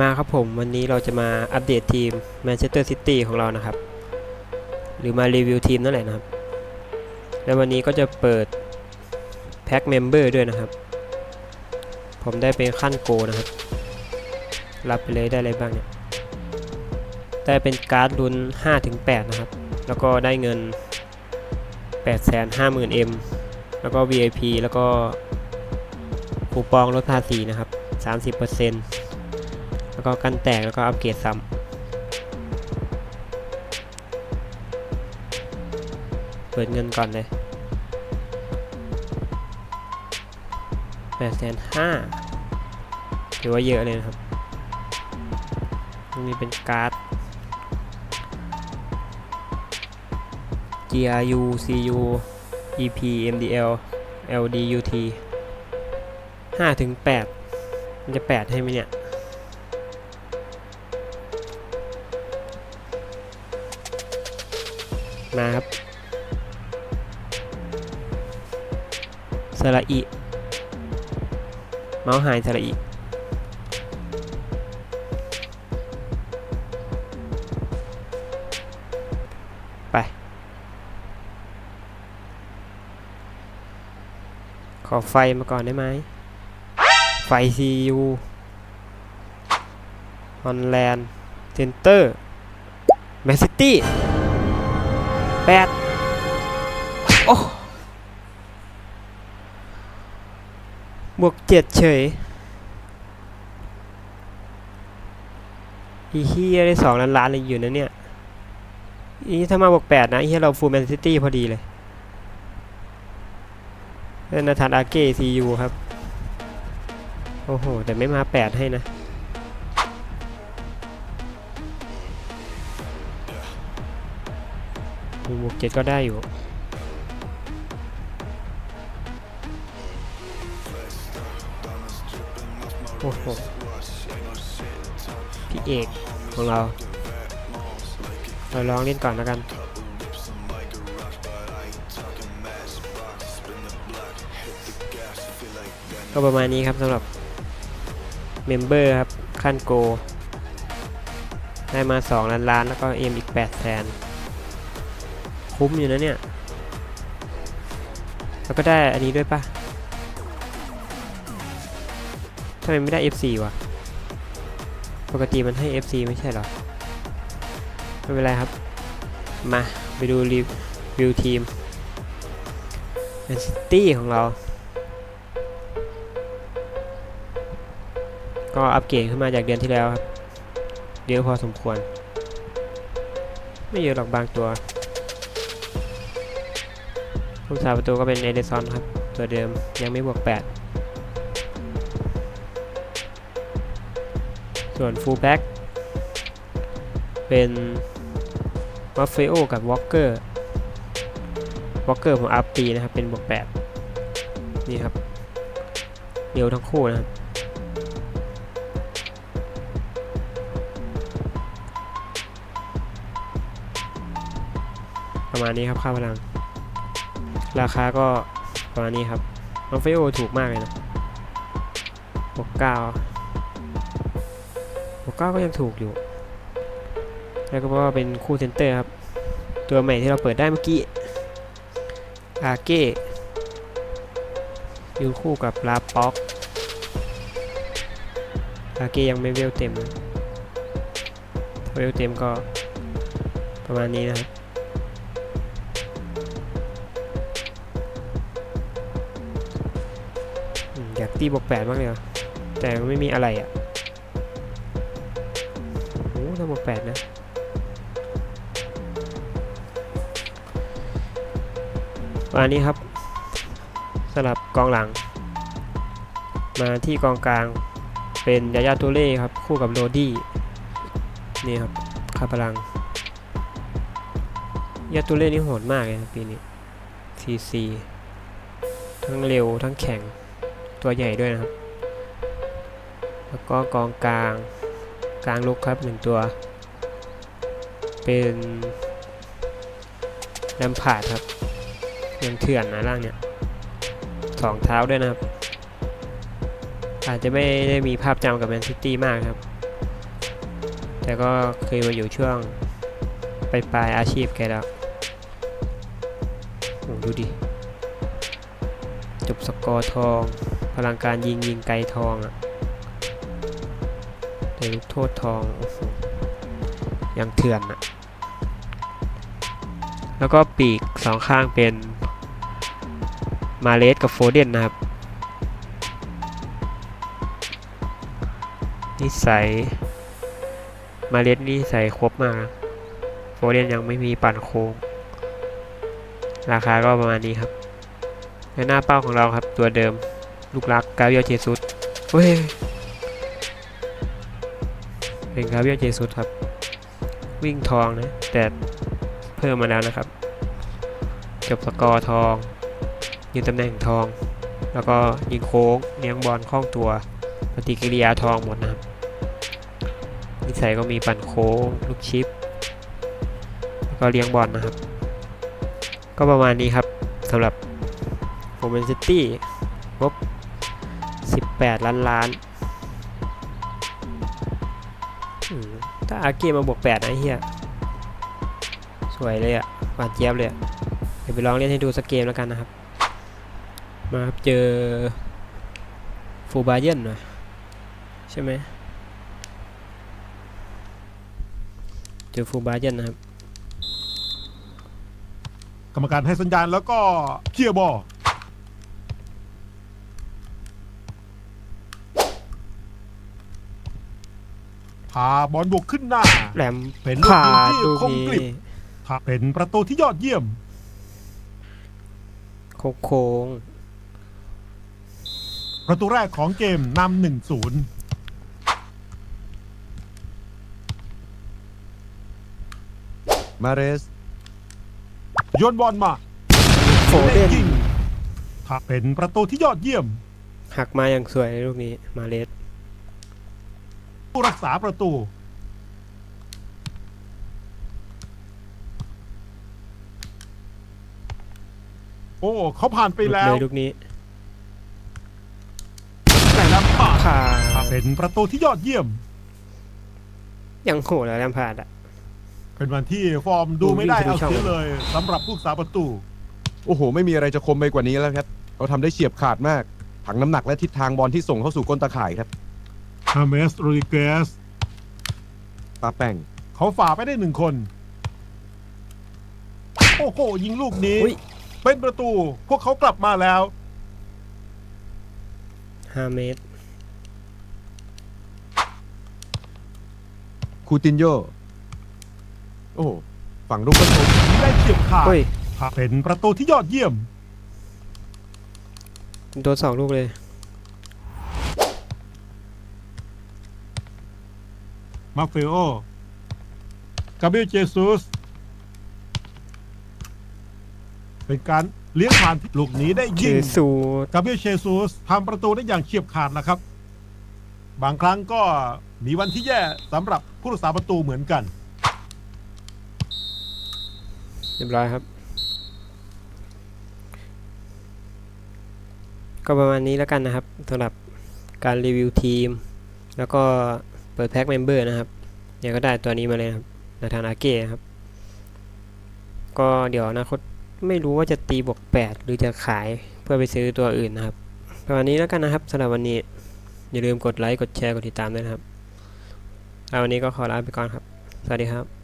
มาครับผมวันนี้เราจะมาอัปเดตทีมแมนเชสเตอร์ซิตี้ของเรานะครับ หรือมารีวิวทีมนั่นแหละนะครับ และวันนี้ก็จะเปิดแพ็คเมมเบอร์ด้วยนะครับ ผมได้เป็นขั้นโกนะครับ รับไปเลยได้อะไรบ้างเนี่ยได้เป็นการ์ดลุ้น5-8 นะครับ แล้วก็ได้เงิน 850,000 M แล้วก็ VIP แล้วก็คูปองลดภาษีนะครับ 30% แล้วก็กันแตกแล้วก็อัปเกรดซ้ำเปิดเงินก่อนเลยแปดแสนห้าถือว่าเยอะเลยนะครับตรงนี้เป็นการ์ด GRU CU EP MDL LDUT 5ถึง8มันจะ 8 ให้ไหมเนี่ย มาครับสระอีเมาส์หายสระอีไป ขอไฟมาก่อนได้ไหม ไฟ CU ฮอนแลนด์เซนเตอร์แมนซิตี้ แปดโอ้บวกเจ็ดเฉย อีเฮียได้สองล้านล้านเลยอยู่นะเนี่ย อีถ้ามาบวกแปดนะอีเฮียเราฟูลแมนซิตี้พอดีเลยเล่นนาธานอาเก้ซียูครับ โอ้โห แต่ไม่มาแปดให้นะ บวกเจ็ดก็ได้อยู่โอ้โหพี่เอกของเราเราลองเล่นก่อนแล้วกันก็ประมาณนี้ครับสำหรับเมมเบอร์ครับขั้นโก ได้มา 2 ล้านล้านแล้วก็เอ็มอีก8แสน คุ้มอยู่นะเนี่ย แล้วก็ได้อันนี้ด้วยปะทำไมไม่ได้ FC วะ ปกติมันให้ FC ไม่ใช่หรอ ไม่เป็นไรครับ มาไปดูรีวิวทีมแมนซิตี้ของเรา ก็อัปเกรดขึ้นมาจากเดือนที่แล้วครับเยอะพอสมควร ไม่เยอะหรอกบางตัว ผู้สาประตูก็เป็นเอเดซอนครับ ตัวเดิมยังไม่บวก 8 ส่วนฟูลแบ็กเป็นมัฟเฟโอกับวอลเกอร์วอลเกอร์ผมอัพปีนะครับ เป็นบวก 8 นี่ครับเร็วทั้งคู่นะครับประมาณนี้ครับค่าพลัง ราคาก็ประมาณนี้ครับน้องเฟโอถูกมากเลยนะบวกเก้าบวกเก้าก็ยังถูกอยู่ แล้วก็เพราะว่าเป็นคู่เซนเตอร์ครับ ตัวใหม่ที่เราเปิดได้เมื่อกี้ อาเก้ยืนคู่กับลาป็อก อาเก้ยังไม่เวลเต็ม ถ้าเวลเต็มก็ประมาณนี้นะครับากตีบวกแปดมากเลยอะแต่ไม่มีอะไรอะโอ้ถ้าบวกแปดนะวันนี้ครับสำหรับกองหลัง มาที่กองกลางเป็นยายาตัวเล่ครับ คู่กับโรดี้นี่ครับคาพลังยาตัวเล่นี่โหดมากเลยปีนี้ซีซีทั้งเร็วทั้งแข็ง ตัวใหญ่ด้วยนะครับ แล้วก็กองกลางกลางลุกครับหนึ่งตัว เป็นแลมพาดครับยังเถื่อนนะร่างเนี่ยสองเท้าด้วยนะครับ อาจจะไม่ได้มีภาพจำกับแมนซิตี้มากครับ แต่ก็เคยมาอยู่ช่วงปลายปลายอาชีพแกแล้วดูดิ จบสกอร์ทอง พลังการยิงยิงไกลทองอะแต่ลูกโทษทองโอ้โหยังเถื่อนอะแล้วก็ปีกสองข้างเป็นมาเลสกับโฟเดนนะครับ นิสัย มาเลสนี่ใส่ครบมากนะโฟเดนยังไม่มีปั่นโค้ง ราคาก็ประมาณนี้ครับและหน้าเป้าของเราครับตัวเดิม ลูกรักกาเบียเจซุสเฮ้ยเป็นกาเบียเจซุสครับ วิ่งทองนะ แต่เพิ่มมาแล้วนะครับ จบสกอร์ทอง ยืนตำแหน่งทอง แล้วก็ยิงโค้งเลี้ยงบอลคล่องตัวปฏิกิริยาทองหมดนะครับนิสัยก็มีปั่นโค้งลูกชิป แล้วก็เลี้ยงบอลนะครับ ก็ประมาณนี้ครับสำหรับโ m มนซิตี้งบ 8 ล้านล้านถ้าอาเกมมาบวก 8 นะเฮียสวยเลยอะหวานเจี๊ยบเลยอะเดี๋ยวไปลองเล่นให้ดูสักเกมแล้วกันนะครับ มาครับเจอฟูบาเยนหน่อยใช่ไหมเจอฟูบาเยนนะครับ กรรมการให้สัญญาณแล้วก็เคลียร์บอล บอลบุกขึ้นหน้า แหลมเป็นลูกผ่ายิงที่ลูกคมนี้กริบถ้าเป็นประตูที่ยอดเยี่ยม โค้งโค้งประตูแรกของเกมนำหนึ่งศูนย์มาเรส โยนบอลมาโฟเดนยิงถ้าเป็นประตูที่ยอดเยี่ยม หักมาอย่างสวยลูกนี้มาเลสผู้รัก ษาประตู โอ้เขาผ่านไปหลุดแล้เลวยลูกนี้แต่ลำบากผ่าถ้าเป็นประตูที่ยอดเยี่ยม ยังโหดแล้วแลมพาร์ดอะเป็นวันที่ฟอร์มดูไม่ได้ดูวิ่เอางทะลุช่องเสียเลยสำหรับผู้รักษาประตู โอ้โห ไม่มีอะไรจะคมไปกว่านี้แล้วครับเขาทำได้เฉียบขาดมาก ถังน้ำหนักและทิศทางบอลที่ส่งเข้าสู่ก้นตาข่ายครับ ฮาเมสโรดิเกสตาแป้งเขาฝ่าไปได้หนึ่งคน โอ้โห ยิงลูกนี้ อุ้ยเป็นประตู พวกเขากลับมาแล้ว ห้าเมตร คูตินโยโอ้โหฝั่งลูกก็ชมได้เฉียบขาดเฮ้ยถ้าเป็นประตูที่ยอดเยี่ยม โดนสองลูกเลย มาเฟโอกาเบรียลเจซุสเป็นการเลี้ยงผ่านลูกนี้ได้เจยิงสูกาเบรียลเจซุสทำประตูได้อย่างเฉียบขาดนะครับ บางครั้งก็มีวันที่แย่สำหรับผู้รักษาประตูเหมือนกัน เรียบร้อยครับ ก็ประมาณนี้แล้วกันนะครับสำหรับการรีวิวทีม แล้วก็ เปิดแพ็กเมมเบอร์นะครับเนี่ยก็ได้ตัวนี้มาเลยนะครับในทานอาเก้ครับ ก็เดี๋ยวอนาคตไม่รู้ว่าจะตีบวก 8 หรือจะขายเพื่อไปซื้อตัวอื่นนะครับประมาณนี้แล้วกันนะครับสำหรับวันนี้ อย่าลืมกดไลค์กดแชร์กดติดตามด้วยนะครับเอาวันนี้ก็ขอลาไปก่อนครับ สวัสดีครับ